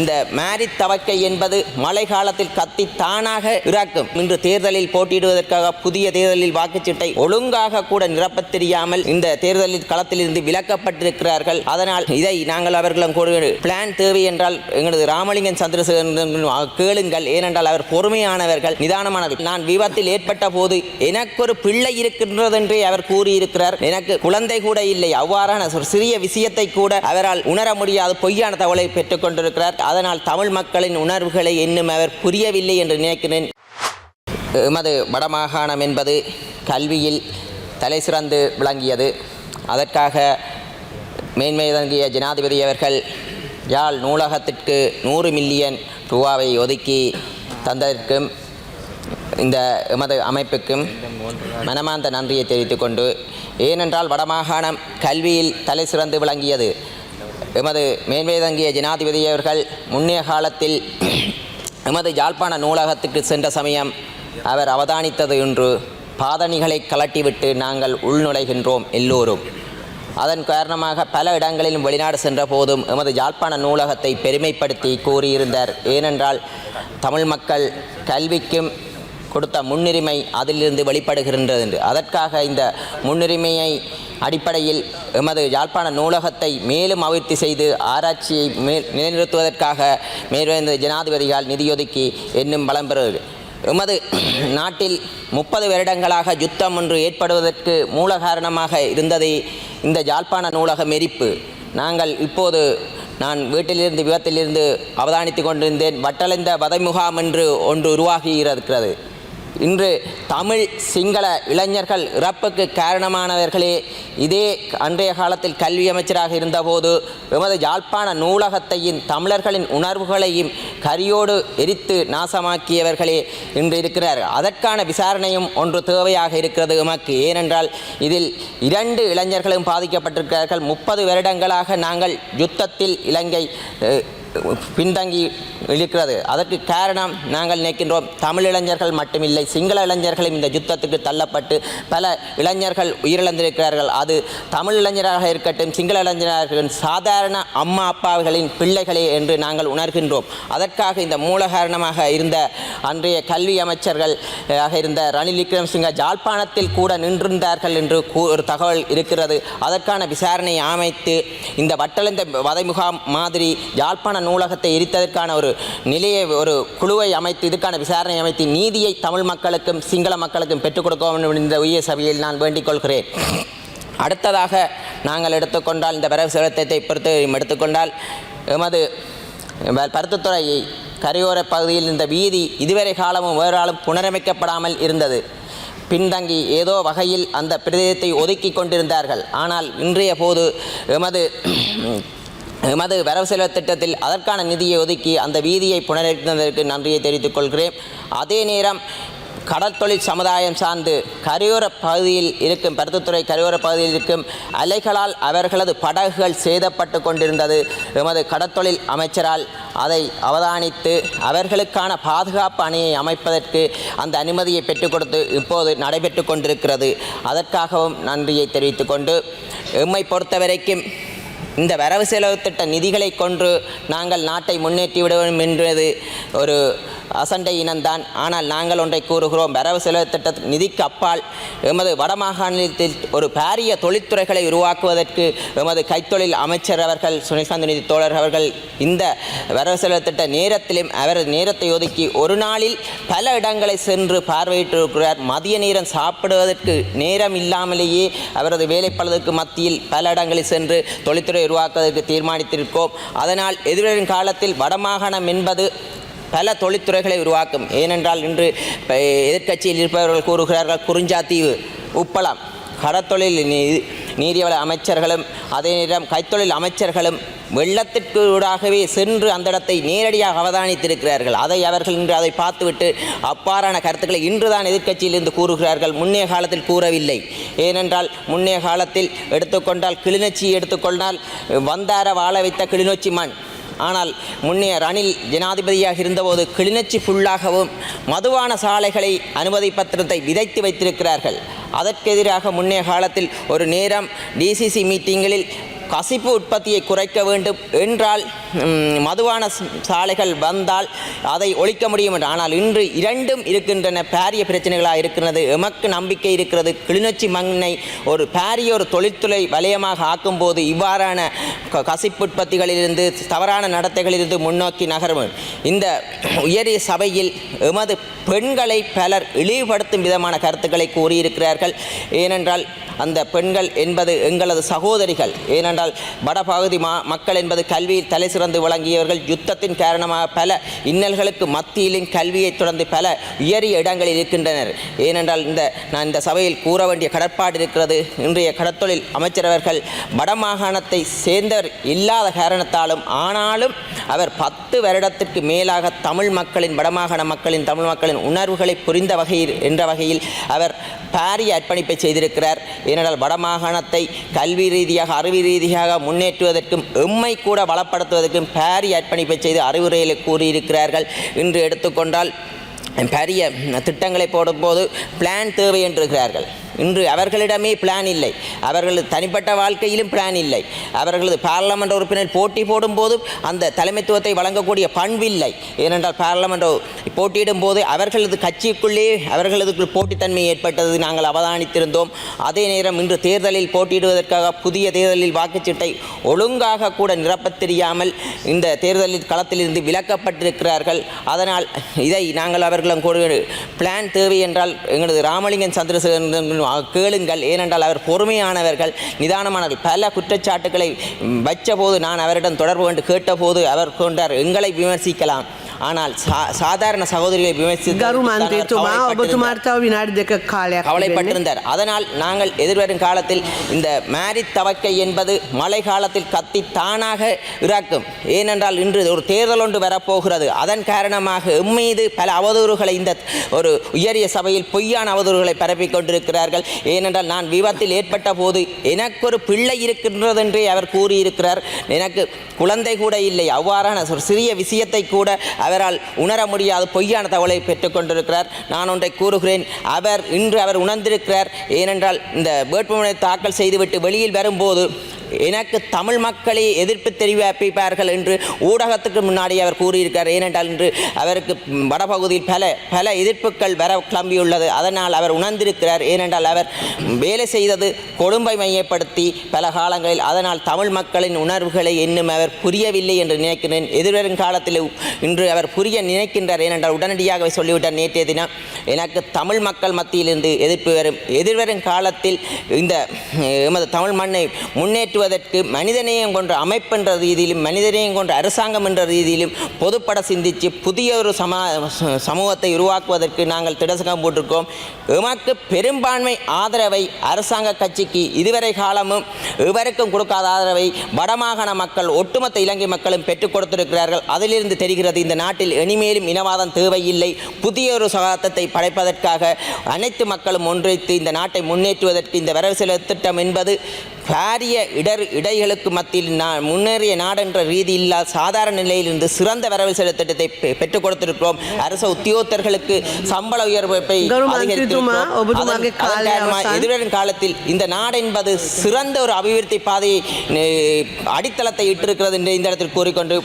இந்த மாரி தவக்கை என்பது மழை காலத்தில் கத்தி தானாக இறக்கும். இன்று தேர்தலில் போட்டியிடுவதற்காக புதிய தேர்தலில் வாக்குச்சீட்டை ஒழுங்காக கூட நிரப்பத் தெரியாமல் இந்த தேர்தலில் களத்தில் இருந்து விலக்கப்பட்டிருக்கிறார்கள். அதனால் இதை நாங்கள் அவர்களும் பிளான் தேவை என்றால் எங்களது ராமலிங்கன் சந்திரசேகரன் கேளுங்கள். ஏனென்றால் அவர் பொறுமையானவர்கள் நிதானமானவர் நான் விபத்தில் ஏற்பட்ட போது எனக்கு ஒரு பிள்ளை இருக்கின்றது என்றே அவர் கூறியிருக்கிறார். எனக்கு குழந்தை கூட இல்லை. அவ்வாறான ஒரு சிறிய விஷயத்தை கூட அவரால் உணர முடியாத பொய்யான தகவலை பெற்றுக் கொண்டிருக்கிறார். அதனால் தமிழ் மக்களின் உணர்வுகளை இன்னும் அவர் புரியவில்லை என்று நினைக்கிறேன். எமது வடமாகாணம் என்பது கல்வியில் தலை சிறந்து விளங்கியது. அதற்காக மேன்மை தங்கிய ஜனாதிபதி அவர்கள் யாழ் நூலகத்திற்கு நூறு மில்லியன் ரூபாவை ஒதுக்கி தந்ததற்கும் இந்த எமது அமைப்புக்கும் மனமார்ந்த நன்றியை தெரிவித்துக்கொண்டு ஏனென்றால் வடமாகாணம் கல்வியில் தலை சிறந்து விளங்கியது. எமது மேன்மைதங்கிய ஜனாதிபதி அவர்கள் முன்னைய காலத்தில் எமது யாழ்ப்பாண நூலகத்துக்கு சென்ற சமயம் அவர் அவதானித்தது என்று பாதணிகளை கலட்டிவிட்டு நாங்கள் உள்நுழைகின்றோம் எல்லோரும். அதன் காரணமாக பல இடங்களிலும் வெளிநாடு சென்ற போதும் எமது யாழ்ப்பாண நூலகத்தை பெருமைப்படுத்தி கூறியிருந்தார். ஏனென்றால் தமிழ் மக்கள் கல்விக்கும் கொடுத்த முன்னுரிமை அதிலிருந்து வெளிப்படுகின்றது. என்று அதற்காக இந்த முன்னுரிமையை அடிப்படையில் எமது யாழ்ப்பாண நூலகத்தை மேலும் அபிவிருத்தி செய்து ஆராய்ச்சியை மேல் நிலைநிறுத்துவதற்காக மேற்வந்த ஜனாதிபதியால் நிதியொதுக்கி என்னும் பலம் பெறுகிறது எமது நாட்டில் முப்பது வருடங்களாக யுத்தம் ஒன்று ஏற்படுவதற்கு மூல காரணமாக இருந்தது இந்த யாழ்ப்பாண நூலகம் எரிப்பு நாங்கள் இப்போது நான் வீட்டிலிருந்து விபத்திலிருந்து அவதானித்து கொண்டிருந்தேன். வட்டளைந்த வதை முகாம் என்று ஒன்று உருவாகி இருக்கிறது. இன்று தமிழ் சிங்கள இளைஞர்கள் இறப்புக்கு காரணமானவர்களே இதே அன்றைய காலத்தில் கல்வி அமைச்சராக இருந்தபோது எமது யாழ்ப்பாண நூலகத்தையும் தமிழர்களின் உணர்வுகளையும் கரியோடு எரித்து நாசமாக்கியவர்களே இன்று இருக்கிறார்கள். அதற்கான விசாரணையும் ஒன்று தேவையாக இருக்கிறது எமக்கு. ஏனென்றால் இதில் இரண்டு இளைஞர்களும் பாதிக்கப்பட்டிருக்கிறார்கள். முப்பது வருடங்களாக நாங்கள் யுத்தத்தில் இலங்கை பின்தங்கி இருக்கிறது. அதற்கு காரணம் நாங்கள் நினைக்கின்றோம் தமிழ் இளைஞர்கள் மட்டுமில்லை சிங்கள இளைஞர்களும் இந்த யுத்தத்துக்கு தள்ளப்பட்டு பல இளைஞர்கள் உயிரிழந்திருக்கிறார்கள். அது தமிழ் இளைஞராக இருக்கட்டும் சிங்கள இளைஞராக இருக்கட்டும் சாதாரண அம்மா அப்பாவுகளின் பிள்ளைகளே என்று நாங்கள் உணர்கின்றோம். அதற்காக இந்த மூல காரணமாக இருந்த அன்றைய கல்வி அமைச்சர்கள் ஆக இருந்த ரணில் விக்ரம்சிங்க ஜாழ்ப்பாணத்தில் கூட நின்றிருந்தார்கள் என்று கூ- ஒரு தகவல் இருக்கிறது. அதற்கான விசாரணையை அமைத்து இந்த வட்டளைந்த வதை முகாம் மாதிரி யாழ்ப்பாண நூலகத்தை எரித்ததற்கான ஒரு நிலையை ஒரு குழுவை அமைத்து இதுக்கான விசாரணை அமைத்து நீதியை தமிழ் மக்களுக்கும் சிங்கள மக்களுக்கும் பெற்றுக் கொடுக்க வேண்டும் இந்த உயர் சபையில் நான் வேண்டிக் கொள்கிறேன். அடுத்ததாக நாங்கள் எடுத்துக்கொண்டால் இந்த வரவு செலுத்தத்தை பொறுத்து எடுத்துக்கொண்டால் எமது வ- கரையோர பகுதியில் இந்த வீதி இதுவரை காலமும் வேறாலும் புனரமைக்கப்படாமல் இருந்தது. பின்தங்கி ஏதோ வகையில் அந்த பிரதேசத்தை ஒதுக்கி கொண்டிருந்தார்கள். ஆனால் இன்றைய போது எமது எமது வரவு செலவு திட்டத்தில் அதற்கான நிதியை ஒதுக்கி அந்த வீதியை புனரமைத்ததற்கு நன்றியை தெரிவித்துக் கொள்கிறேன். அதே நேரம் கடற்தொழில் சமுதாயம் சார்ந்து கரையோர பகுதியில் இருக்கும் பருத்தித்துறை கரையோர பகுதியில் இருக்கும் அலைகளால் அவர்களது படகுகள் சேதப்பட்டு கொண்டிருந்தது. எமது கடற்தொழில் அமைச்சரால் அதை அவதானித்து அவர்களுக்கான பாதுகாப்பு அணியை அமைப்பதற்கு அந்த அனுமதியை பெற்றுக் கொடுத்து இப்போது நடைபெற்று கொண்டிருக்கிறது. அதற்காகவும் நன்றியை தெரிவித்துக் கொண்டு எம்மை பொறுத்தவரைக்கும் இந்த வரவு செலவு திட்ட நிதிகளை கொன்று நாங்கள் நாட்டை முன்னேற்றி விடுவோம் என்றது ஒரு அசண்டை இனம்தான். ஆனால் நாங்கள் ஒன்றை கூறுகிறோம் வரவு செலவு திட்ட நிதிக்கு அப்பால் எமது வடமாகாணத்தில் ஒரு பாரிய தொழில்துறைகளை உருவாக்குவதற்கு எமது கைத்தொழில் அமைச்சர் அவர்கள் சுனில்காந்த் நிதி தோழர் அவர்கள் இந்த வரவு செலவு திட்ட நேரத்திலும் அவரது நேரத்தை ஒதுக்கி ஒரு நாளில் பல இடங்களை சென்று பார்வையிட்டிருக்கிறார். மதிய நேரம் சாப்பிடுவதற்கு நேரம் இல்லாமலேயே அவரது வேலைப்பளதுக்கு மத்தியில் பல இடங்களில் சென்று தொழில்துறை உருவாக்குவதற்கு தீர்மானித்திருக்கோம். அதனால் எதிர்வரும் காலத்தில் வடமாகாணம் என்பது பல தொழில்துறைகளை உருவாக்கும். ஏனென்றால் இன்று எதிர்க்கட்சியில் இருப்பவர்கள் கூறுகிறார்கள் குறிஞ்சாத்தீவு உப்பளம் கடற்தொழில் நீரியவள நீதிவள அமைச்சர்களும் அதே நேரம் கைத்தொழில் அமைச்சர்களும் வெள்ளத்திற்கு ஊடாகவே சென்று அந்த இடத்தை நேரடியாக அவதானித்திருக்கிறார்கள். அதை அவர்கள் இன்று அதை பார்த்துவிட்டு அப்பாறான கருத்துக்களை இன்றுதான் எதிர்க்கட்சியிலிருந்து கூறுகிறார்கள். முன்னே காலத்தில் கூறவில்லை. ஏனென்றால் முன்னே காலத்தில் எடுத்துக்கொண்டால் கிளிநொச்சி எடுத்துக்கொண்டால் வந்தார வாழ வைத்த கிளிநொச்சி மண். ஆனால் முன்னே ரணில் ஜனாதிபதியாக இருந்தபோது கிளிநொச்சி ஃபுல்லாகவும் மதுவான சாலைகளை அனுமதிப்பத்திரத்தை விதைத்து வைத்திருக்கிறார்கள். அதற்கெதிராக முன்னே முன்னைய காலத்தில் ஒரு நேரம் டிசிசி மீட்டிங்களில் கசிப்பு உற்பத்தியை குறைக்க வேண்டும் என்றால் மதுவான சாலைகள் வந்தால் அதை ஒழிக்க முடியும் என்று. ஆனால் இன்று இரண்டும் இருக்கின்றன. பாரிய பிரச்சனைகளாக இருக்கிறது. எமக்கு நம்பிக்கை இருக்கிறது. கிளிநொச்சி மண்ணை ஒரு பாரிய ஒரு தொழில்துறை வலயமாக ஆக்கும்போது இவ்வாறான க- கசிப்பு உற்பத்திகளிலிருந்து தவறான நடத்தைகளிலிருந்து முன்னோக்கி நகரும். இந்த உயரிய சபையில் எமது பெண்களை பலர் இழிவுபடுத்தும் விதமான கருத்துக்களை கூறியிருக்கிறார்கள். ஏனென்றால் அந்த பெண்கள் என்பது எங்களது சகோதரிகள். ஏனென்றால் வடபகுதி மா மக்கள் என்பது கல்வியில் தலை சிறந்து விளங்கியவர்கள் யுத்தத்தின் காரணமாக பல இன்னல்களுக்கு மத்தியிலும் கல்வியை தொடர்ந்து பல உயரிய இடங்களில் இருக்கின்றனர். ஏனென்றால் இந்த நான் இந்த சபையில் கூற வேண்டிய கடற்பாடு இருக்கிறது. இன்றைய கடத்தொழில் அமைச்சரவர்கள் வடமாகாணத்தை சேர்ந்தவர் இல்லாத காரணத்தாலும் ஆனாலும் அவர் பத்து வருடத்திற்கு மேலாக தமிழ் மக்களின் வடமாகாண மக்களின் தமிழ் மக்களின் உணர்வுகளை புரிந்த வகையில் என்ற வகையில் அவர் பாரிய அர்ப்பணிப்பை செய்திருக்கிறார். ஏனென்றால் வடமாகாணத்தை கல்வி ரீதியாக அறிவு ரீதியாக முன்னேற்றுவதற்கும் எம்மை கூட வளப்படுத்துவதற்கும் பேரி அர்ப்பணிப்பை செய்து அறிவுரைகளை கூறியிருக்கிறார்கள். இன்று எடுத்துக்கொண்டால் பெரிய திட்டங்களை போடும்போது பிளான் தேவை என்றிருக்கிறார்கள் இன்று அவர்களிடமே பிளான் இல்லை. அவர்களது தனிப்பட்ட வாழ்க்கையிலும் பிளான் இல்லை. அவர்களது பாராளுமன்ற உறுப்பினர் போட்டி போடும்போது அந்த தலைமைத்துவத்தை வழங்கக்கூடிய பண்பில்லை ஏனென்றால் பாராளுமன்ற போட்டியிடும் போது அவர்களது கட்சிக்குள்ளே அவர்களது போட்டித்தன்மை ஏற்பட்டது நாங்கள் அவதானித்திருந்தோம். அதே நேரம் இன்று தேர்தலில் போட்டியிடுவதற்காக புதிய தேர்தலில் வாக்குச்சீட்டை ஒழுங்காக கூட நிரப்பத் தெரியாமல் இந்த தேர்தலில் களத்திலிருந்து விலக்கப்பட்டிருக்கிறார்கள். அதனால் இதை நாங்கள் அவர்களும் கூட பிளான் தேவை என்றால் எங்களது ராமலிங்கன் சந்திரசேகரன் கேளுங்கள். ஏனென்றால் அவர் பொறுமையானவர்கள் நிதானமானவர்கள். பல குற்றச்சாட்டுகளை வச்ச போது நான் அவரிடம் தொடர்பு கொண்டு கேட்டபோது அவர் கொண்டார். எங்களை விமர்சிக்கலாம். ஆனால் சாதாரண சகோதரிகளை கவலைப்பட்டிருந்தார். அதனால் நாங்கள் எதிர்வரும் காலத்தில் இந்த மேரி தவக்கை என்பது மழை காலத்தில் கத்தி தானாக இறக்கும். ஏனென்றால் இன்று ஒரு தேர்தல் ஒன்று வரப்போகிறது. அதன் காரணமாக எம்மீது பல அவதூறுகளை இந்த ஒரு உயரிய சபையில் பொய்யான அவதூறுகளை பரப்பிக் கொண்டிருக்கிறார்கள். ஏனென்றால் நான் விபத்தில் ஏற்பட்ட போது எனக்கு ஒரு பிள்ளை இருக்கின்றது என்றே அவர் கூறியிருக்கிறார். எனக்கு குழந்தை கூட இல்லை. அவ்வாறான ஒரு சிறிய விஷயத்தை கூட அவரால் உணர முடியாத பொய்யான தகவலை பெற்றுக்கொண்டிருக்கிறார் நான் ஒன்றை கூறுகிறேன் அவர் இன்று அவர் உணர்ந்திருக்கிறார். ஏனென்றால் இந்த வேட்புமனை தாக்கல் செய்துவிட்டு வெளியில் வரும்போது எனக்கு தமிழ் மக்களை எதிர்ப்பு தெரிவிப்பார்கள் என்று ஊடகத்துக்கு முன்னாடி அவர் கூறியிருக்கார். ஏனென்றால் இன்று அவருக்கு வடபகுதியில் பல பல எதிர்ப்புகள் வர கிளம்பியுள்ளது. அதனால் அவர் உணர்ந்திருக்கிறார். ஏனென்றால் அவர் வேலை செய்தது கொழும்பை மையப்படுத்தி பல காலங்களில். அதனால் தமிழ் மக்களின் உணர்வுகளை இன்னும் அவர் புரியவில்லை என்று நினைக்கிறேன். எதிர்வரும் காலத்தில் இன்று அவர் புரிய நினைக்கின்றார். ஏனென்றால் உடனடியாக சொல்லிவிட்டார் நேற்றைய தினம் எனக்கு தமிழ் மக்கள் மத்தியிலிருந்து எதிர்ப்பு வரும். எதிர்வரும் காலத்தில் இந்த எமது தமிழ் மண்ணை முன்னேற்றுவதற்கு மனிதநேயம் கொண்ட அமைப்பென்ற ரீதியிலும் மனிதநேயம் கொண்ட அரசாங்கம் என்ற ரீதியிலும் பொதுப்பட சிந்தித்து புதிய ஒரு சமா சமூகத்தை உருவாக்குவதற்கு நாங்கள் திடசகம் போட்டிருக்கோம். எமக்கு பெரும்பான்மை ஆதரவை அரசாங்க கட்சிக்கு இதுவரை காலமும் எவருக்கும் கொடுக்காத ஆதரவை வடமாகாண மக்கள் ஒட்டுமொத்த இலங்கை மக்களும் பெற்றுக் கொடுத்திருக்கிறார்கள். அதிலிருந்து தெரிகிறது இந்த நாட்டில் இனிமேலும் இனவாதம் தேவையில்லை. புதிய ஒரு சகாத்தத்தை படைப்பதற்காக அனைத்து மக்களும் ஒன்றித்து இந்த நாட்டை முன்னேற்றுவதற்கு இந்த வரவு செலவு திட்டம் என்பது பாரிய இடர் இடைகளுக்கு மத்தியில் நான் முன்னேறிய நாடென்ற ரீதியில்லா சாதாரண நிலையிலிருந்து சிறந்த வரவு செலவு திட்டத்தை பெற்றுக் கொடுத்திருக்கிறோம். அரச உத்தியோகத்தர்களுக்கு சம்பள உயர்வை எதிர்வரும் காலத்தில் இந்த நாடு என்பது சிறந்த ஒரு அபிவிருத்தி பாதையை அடித்தளத்தை இட்டிருக்கிறது என்று இந்த இடத்தில் கூறிக்கொண்டு